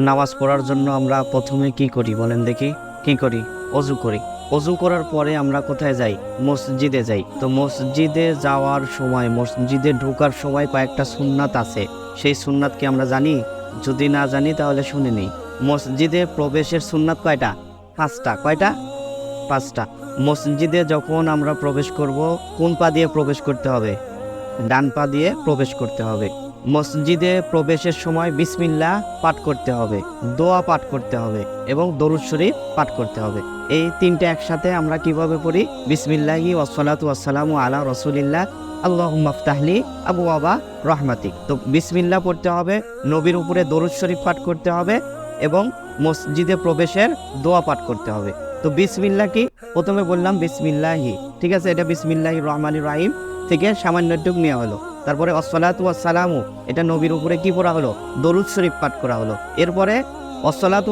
নামাজ পড়ার জন্য আমরা প্রথমে কি করি বলেন দেখি। কি করি? অজু করি। অজু করার পরে আমরা কোথায় যাই? মসজিদে যাই। তো মসজিদে যাওয়ার সময়, মসজিদে ঢোকার সময় কয়েকটা সুন্নাত আছে। সেই সুন্নাতকে আমরা জানি? যদি না জানি তাহলে শুনে নিই। মসজিদে প্রবেশের সুন্নাত কয়টা? পাঁচটা। কয়টা? পাঁচটা। মসজিদে যখন আমরা প্রবেশ করব, কোন পা দিয়ে প্রবেশ করতে হবে? ডান পা দিয়ে প্রবেশ করতে হবে। মসজিদে প্রবেশের সময় বিসমিল্লাহ পাঠ করতে হবে, দোয়া পাঠ করতে হবে এবং দরুদ শরীফ পাঠ করতে হবে। এই তিনটে একসাথে আমরা কীভাবে পড়ি? বিসমিল্লাহি ওসলাতু আসসালামু আলা রসুলিল্লাহ। আল্লাহ মাফতাহলি আবু আবা রহমাতিক। তো বিসমিল্লাহ পড়তে হবে, নবীর উপরে দরুদ শরীফ পাঠ করতে হবে এবং মসজিদে প্রবেশের দোয়া পাঠ করতে হবে। তো বিসমিল্লাহ কি? প্রথমে বললাম বিসমিল্লাহি। ঠিক আছে, এটা বিসমিল্লাহি রহমান রাহিম থেকে সামান্য একটু নেওয়া হলো। তারপরে অসলাতু এটা নবীর উপরে কি পড়া হলো? দরুদ শরীফ পাঠ করা হলো। এরপরে অসলাতু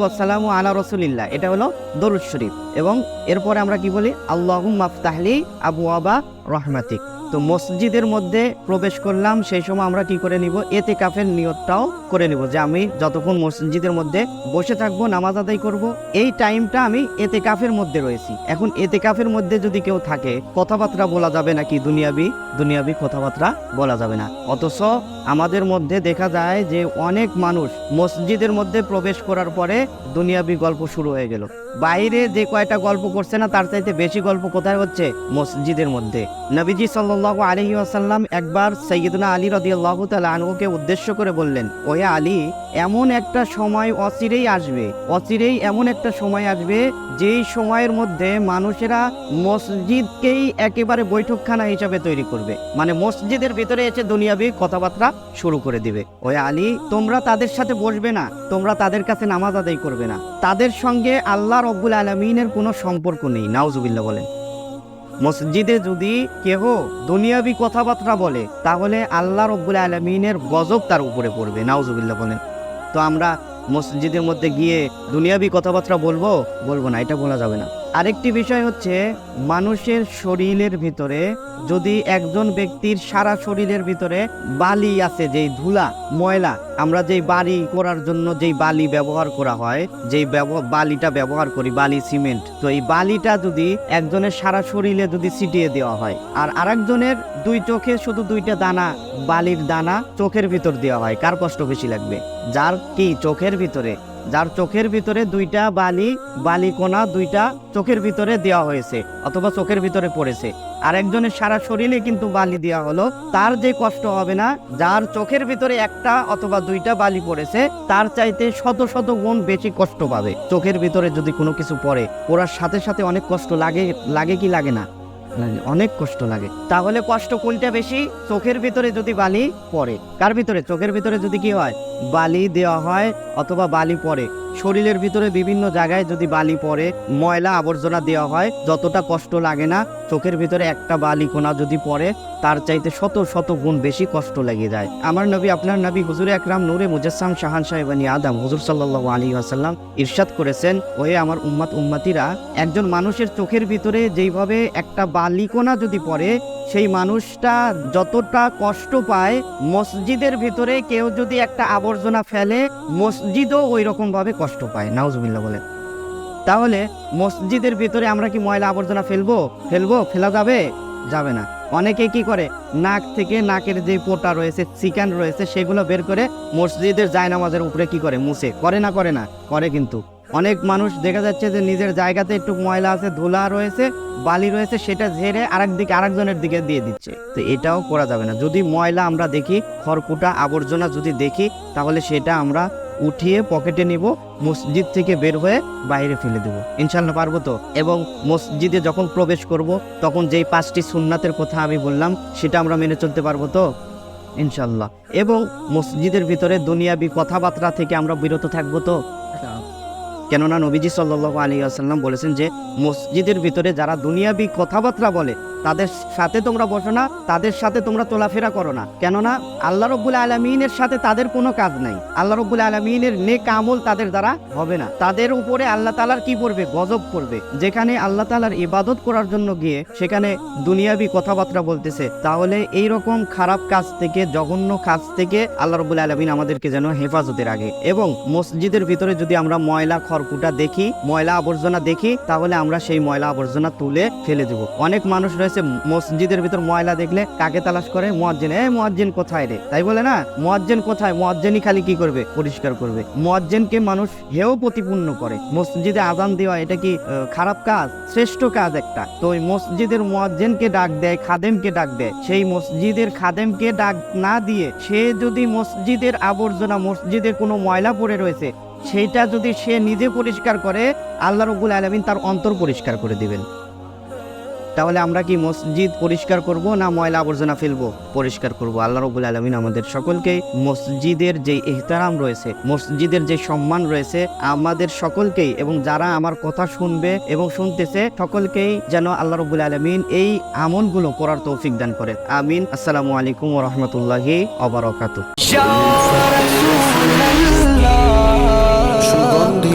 আলা রসুলিল্লাহ, এটা হলো দরুদ শরীফ। এবং এরপরে আমরা কি বলি? আল্লাহ মাফতাহলি আবু আবা রহমাতিক। তো মসজিদের মধ্যে প্রবেশ করলাম, সেই সময় আমরা কি করে নিব? এতে কাফের নিয়তটাও করে নিব যে আমি যতক্ষণ মসজিদের মধ্যে বসে থাকব, নামাজ আদায় করব, এই টাইমটা আমি এতে কাফের মধ্যে রয়েছি। এখন এতে কাফের মধ্যে যদি কেউ থাকে, কথাবার্তা বলা যাবে নাকি দুনিয়াবি? দুনিয়াবি কথাবার্তা বলা যাবে না। অথচ আমাদের মধ্যে দেখা যায় যে অনেক মানুষ মসজিদের মধ্যে প্রবেশ করার পরে দুনিয়াবি গল্প শুরু হয়ে গেল। বাইরে যে কয়টা গল্প করছে না, তার চাইতে বেশি গল্প কোথায় হচ্ছে? মসজিদের মধ্যে। নবীজি সাল্লাহ আলহি আসাল্লাম একবার সৈয়দনা আলী রদিয়াল্লাহ তালা আনহুকে উদ্দেশ্য করে বললেন ওহে আলী, এমন একটা সময় অচিরেই আসবে, অচিরেই এমন একটা সময় আসবে যেই সময়ের মধ্যে মানুষেরা মসজিদকেই একেবারে বৈঠকখানা হিসাবে তৈরি করবে। মানে মসজিদের ভিতরে এসে দুনিয়াবি কথাবার্তা শুরু করে দিবে। ওই আলী, তোমরা তাদের সাথে বসবে না, তোমরা তাদের কাছে নামাজ আদায় করবে না। তাদের সঙ্গে আল্লাহ রব্বুল আলমিনের কোনো সম্পর্ক নেই। নাউজুবিল্লা বলেন। মসজিদে যদি কেহ দুনিয়াবি কথাবার্তা বলে, তাহলে আল্লাহ রব্বুল আলমিনের গজব তার উপরে পড়বে। নাউজুবিল্লা বলেন। তো আমরা মসজিদের মধ্যে গিয়ে দুনিয়াবি কথাবার্তা বলব? বলব না, এটা বলা যাবে না। আরেকটি বিষয় হচ্ছে, মানুষের শরীরের ভিতরে যদি একজন ব্যক্তির সারা শরীরের ভিতরে বালি আছে, যেই ধুলা, ময়লা, আমরা যেই বাড়ি করার জন্য যেই বালি ব্যবহার করা হয়, যেই বালিটা ব্যবহার করি, বালি, সিমেন্ট, তো এই বালিটা যদি একজনের সারা শরীরে যদি ছিটিয়ে দেওয়া হয়, আর আরেকজনের দুই চোখে শুধু দুইটা দানা, বালির দানা চোখের ভিতর দেওয়া হয়, কার কষ্ট বেশি লাগবে? যার কি? চোখের ভিতরে। যার চোখের ভিতরে দুইটা বালি বালিকোনা দুইটা চোখের ভিতরে দেওয়া হয়েছে অথবা চোখের ভিতরে পড়েছে। আর একজনের সারা শরীরে কিন্তু বালি দেওয়া হলো। তার যে কষ্ট হবে না, যার চোখের ভিতরে একটা অথবা দুইটা বালি পড়েছে, তার চাইতে শত শত গুণ বেশি কষ্ট পাবে। চোখের ভিতরে যদি কোনো কিছু পড়ে ওরার সাথে সাথে অনেক কষ্ট লাগে লাগে কি লাগে না? অনেক কষ্ট লাগে। তাহলে কষ্ট কোনটা বেশি? চোখের ভিতরে যদি বালি পড়ে। কার ভিতরে? চোখের ভিতরে যদি কি হয়? বালি দেওয়া হয় অথবা বালি পড়ে। শরীরের ভিতরে বিভিন্ন জায়গায় যদি বালি পড়ে, ময়লা আবর্জনা দেওয়া হয়, যতটা কষ্ট লাগে না, চোখের ভিতরে একটা বালি কোনা যদি পড়ে, তার চাইতে শত শত গুণ বেশি কষ্ট লেগে যায়। আমার নবী, আপনার নবী হুজুর একরাম নূরে মুজাসসাম শাহান সাহেবানি আদম হুজুর সাল্লাহ আলী আসাল্লাম ইরশাদ করেছেন, ওয়ে আমার উম্মাত উম্মাতিরা, একজন মানুষের চোখের ভিতরে যেইভাবে একটা বালিকোনা যদি পড়ে সেই মানুষটা যতটা কষ্ট পায়, মসজিদের ভিতরে কেউ যদি একটা আবর্জনা ফেলে, মসজিদও ওই রকম ভাবে কষ্ট পায়। নাউজুবিল্লাহ বলে। তাহলে মসজিদের ভিতরে আমরা কি ময়লা আবর্জনা ফেলব? ফেলব? ফেলা যাবে? যাবে না। অনেকে কি করে? নাক থেকে নাকের যে পোটা রয়েছে, চিকেন রয়েছে, সেগুলো বের করে মসজিদের জায়নামাজের উপরে কি করে? মুছে। করে না করে না। করে কিন্তু। অনেক মানুষ দেখা যাচ্ছে যে নিজের জায়গাতে একটু ময়লা আছে, ধুলা রয়েছে, বালি রয়েছে, সেটা ঝেড়ে আরেক দিকে আরেকজনের দিকে দিয়ে দিচ্ছে। তো এটাও করা যাবে না। যদি ময়লা আমরা দেখি, খড়কুটা, আবর্জনা যদি দেখি, তাহলে সেটা আমরা উঠিয়ে পকেটে নিব, মসজিদ থেকে বের হয়ে বাইরে ফেলে দেব। ইনশাল্লাহ পারব তো? এবং মসজিদে যখন প্রবেশ করব, তখন যেই পাঁচটি সুন্নাতের কথা আমি বললাম, সেটা আমরা মেনে চলতে পারব তো? ইনশাল্লাহ এবং মসজিদের ভিতরে দুনিয়াবি কথাবার্তা থেকে আমরা বিরত থাকব তো? কেননা নবীজি সাল্লু আলী আসাল্লাম বলেছেন যে মসজিদের ভিতরে যারা দুনিয়াবি কথাবার্তা বলে তাদের সাথে তোমরা বসো না, তাদের সাথে তোমরা চলাফেরা করো না। কেননা আল্লাহ রব্বুল আলমিনের সাথে তাদের কোনো কাজ নাই। আল্লাহ রব্বুল আলমিনের নেক আমল তাদের দ্বারা হবে না। তাদের উপরে আল্লাহ তালার কি পড়বে? গজব পড়বে। যেখানে আল্লাহ তালার ইবাদত করার জন্য গিয়ে সেখানে দুনিয়াবি কথাবার্তা বলতেছে। তাহলে এই রকম খারাপ কাজ থেকে, জঘন্য কাজ থেকে আল্লাহ রবুল আলমিন আমাদেরকে যেন হেফাজতের আগে। এবং মসজিদের ভিতরে যদি আমরা ময়লা, খড়কুটা দেখি, ময়লা আবর্জনা দেখি, তাহলে আমরা সেই ময়লা আবর্জনা তুলে ফেলে দেব। অনেক মানুষ রয়েছে মসজিদের ভিতর ময়লা দেখলে কাকে তালাশ করে? মোয়াজ্জেন। এ মোয়াজ্জেন কোথায় রে? তাই বলে না? মোয়াজ্জেন কোথায়? মোয়াজ্জেনই খালি কি করবে? পরিষ্কার করবে। মোয়াজ্জেনকে মানুষ হেও প্রতিপূর্ণ করে। মসজিদে আজান দেওয়া, এটা কি খারাপ কাজ? শ্রেষ্ঠ কাজ একটা। তো ওই মসজিদের মোয়াজ্জেনকে ডাক দেয়, খাদেমকে ডাক দেয়। সেই মসজিদের খাদেমকে ডাক না দিয়ে সে যদি মসজিদের আবর্জনা মসজিদের কোনো ময়লা পড়ে রয়েছে, সেইটা যদি সে নিজে পরিষ্কার করে, আল্লাহ রবুল আলমিন তার অন্তর পরিষ্কার করে দিবেন। তাহলে আমরা কি মসজিদ পরিষ্কার করব না ময়লা আবর্জনা ফেলব? পরিষ্কার করব। আল্লাহ রবুল আলমিন আমাদের সকলকে মসজিদের যে এহতারাম রয়েছে মসজিদের যে সম্মান রয়েছে আমাদের সকলকেই এবং যারা আমার কথা শুনবে এবং শুনতেছে সকলকেই যেন আল্লাহ রবুল আলমিন এই আমলগুলো করার তৌফিক দান করে। আমিন। আসসালামু আলাইকুম রহমতুল্লাহি অবরকাত সুগন্ধি